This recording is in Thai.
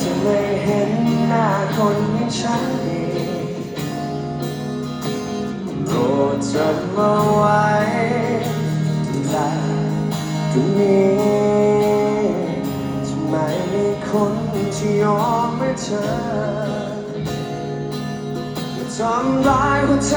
จะไม่เห็นหน้าคนที่ฉันดีโปรดจำเอาไว้แต่ทีนี้ทำไมมีคนที่ยอมให้เธอทำร้ายหัวใจ